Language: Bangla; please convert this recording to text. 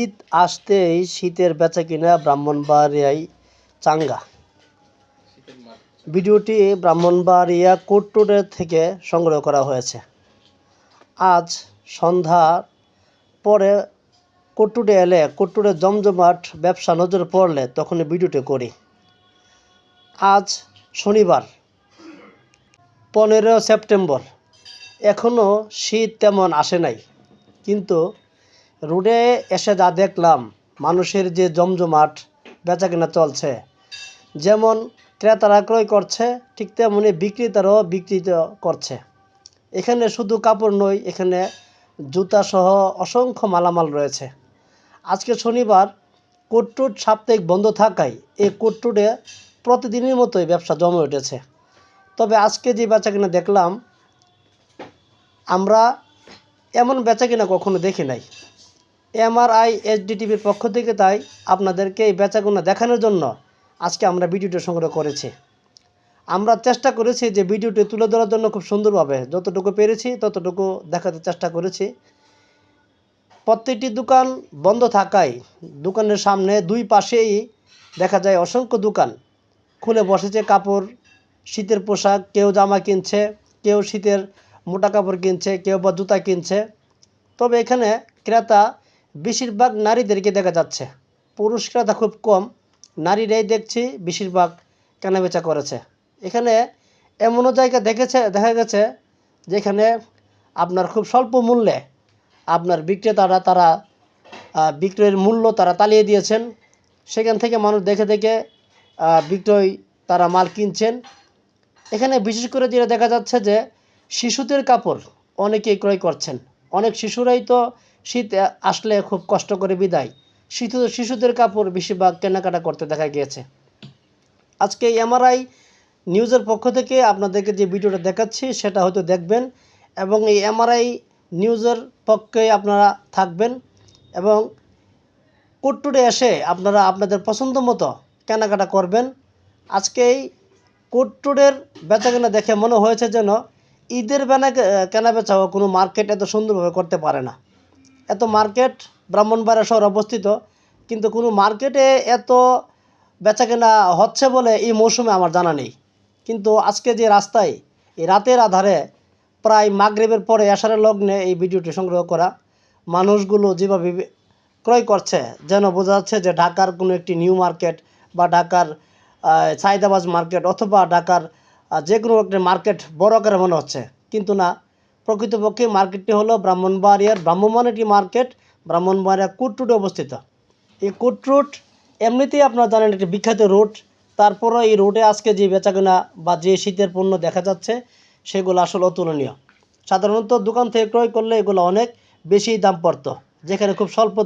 শীত আসতেই শীতের বেচা কিনা ব্রাহ্মণবাড়িয়ায় চাঙ্গা। ভিডিওটি ব্রাহ্মণবাড়িয়া কোট্টুরের থেকে সংগ্রহ করা হয়েছে। আজ সন্ধ্যার পরে কোট্টুরে এলে কোট্টুরে জমজমাট ব্যবসা নজরে পড়লে তখন ভিডিওটি করি। আজ শনিবার পনেরো সেপ্টেম্বর। এখনও শীত তেমন আসে নাই, কিন্তু রোডে এসে যা দেখলাম, মানুষের যে জমজমাট বেচাকেনা চলছে। যেমন ক্রেতারা ক্রয় করছে, ঠিক তেমনি বিক্রেতারাও বিক্রিত করছে। এখানে শুধু কাপড় নয়, এখানে জুতা সহ অসংখ্য মালামাল রয়েছে। আজকে শনিবার কোট্টুট সাপ্তাহিক বন্ধ থাকায় এই কোট্টুটে প্রতিদিনের মতোই ব্যবসা জমে উঠেছে। তবে আজকে যে বেচাকেনা দেখলাম, আমরা এমন বেচাকেনা কখনো দেখি নাই। এমআরআই টিভির পক্ষ থেকে তাই আপনাদেরকে এই বেচাকেনা দেখানোর জন্য আজকে আমরা ভিডিওটি সংগ্রহ করেছি। আমরা চেষ্টা করেছি যে ভিডিওটি তুলে ধরার জন্য খুব সুন্দরভাবে যতটুকু পেরেছি ততটুকু দেখাতে চেষ্টা করেছি। প্রত্যেকটি দোকান বন্ধ থাকায় দোকানের সামনে দুই পাশেই দেখা যায় অসংখ্য দোকান। খুলে বসেছে কাপড়, শীতের পোশাক, কেউ জামা কিনছে, কেউ শীতের মোটা কাপড় কিনছে, কেউ বা জুতা কিনছে। তবে এখানে ক্রেতা বেশিরভাগ নারীদেরকে দেখা যাচ্ছে। পুরুষ ক্রেতা খুব কম, নারীরাই দেখছি বেশিরভাগ কেনাবেচা করেছে। এখানে এমনও জায়গা দেখেছে, দেখা গেছে যেখানে আপনার খুব স্বল্প মূল্যে আপনার বিক্রেতারা তারা বিক্রয়ের মূল্য তারা তালিয়ে দিয়েছেন। সেখান থেকে মানুষ দেখে দেখে বিক্রয় তারা মাল কিনছেন। এখানে বিশেষ করে যেটা দেখা যাচ্ছে যে শিশুদের কাপড় অনেকেই ক্রয় করছেন। অনেক শিশুরাই তো শীত আসলে খুব কষ্ট করে বিদায়। শিশু শিশুদের কাপড় বেশিরভাগ কেনাকাটা করতে দেখা গিয়েছে। আজকে এমআরআই নিউজের পক্ষ থেকে আপনাদেরকে যে ভিডিওটা দেখাচ্ছি, সেটা হয়তো দেখবেন এবং এই এমআরআই নিউজের পক্ষে আপনারা থাকবেন এবং কোটটুরে এসে আপনারা আপনাদের পছন্দ মতো কেনাকাটা করবেন। আজকে এই কোটটুরের বেচাকেনা দেখে মনে হয়েছে যেন ঈদের বেনা কেনা বেচাও কোনো মার্কেট এত সুন্দরভাবে করতে পারে না। এত মার্কেট ব্রাহ্মণবাড়িয়া শহর অবস্থিত, কিন্তু কোনো মার্কেটে এত বেচাকেনা হচ্ছে বলে এই মৌসুমে আমার জানা নেই। কিন্তু আজকে যে রাস্তায়, এই রাতের আধারে প্রায় মাগরিবের পরে আষাঢ়ের লগ্নে এই ভিডিওটি সংগ্রহ করা, মানুষগুলো যেভাবে ক্রয় করছে, যেন বোঝা যাচ্ছে যে ঢাকার কোনো একটি নিউ মার্কেট বা ঢাকার সাইদাবাজ মার্কেট অথবা ঢাকার যে কোনো একটা মার্কেট বড় আকারে মনে হচ্ছে। কিন্তু না প্রকৃতপক্ষে মার্কেটটি হলো ব্রাহ্মণবাড়িয়ার ব্রাহ্মমান একটি মার্কেট ব্রাহ্মণবাড়িয়া কুটরুটে অবস্থিত। এই কুটরুট এমনিতেই আপনারা জানেন একটি বিখ্যাত রুট তারপরে এই রুটে আজকে যে বেচাকেনা বা যে শীতের পণ্য দেখা যাচ্ছে, সেগুলো আসলে অতুলনীয়। সাধারণত দোকান থেকে ক্রয় করলে এগুলো অনেক বেশি দাম পড়তো, যেখানে খুব স্বল্প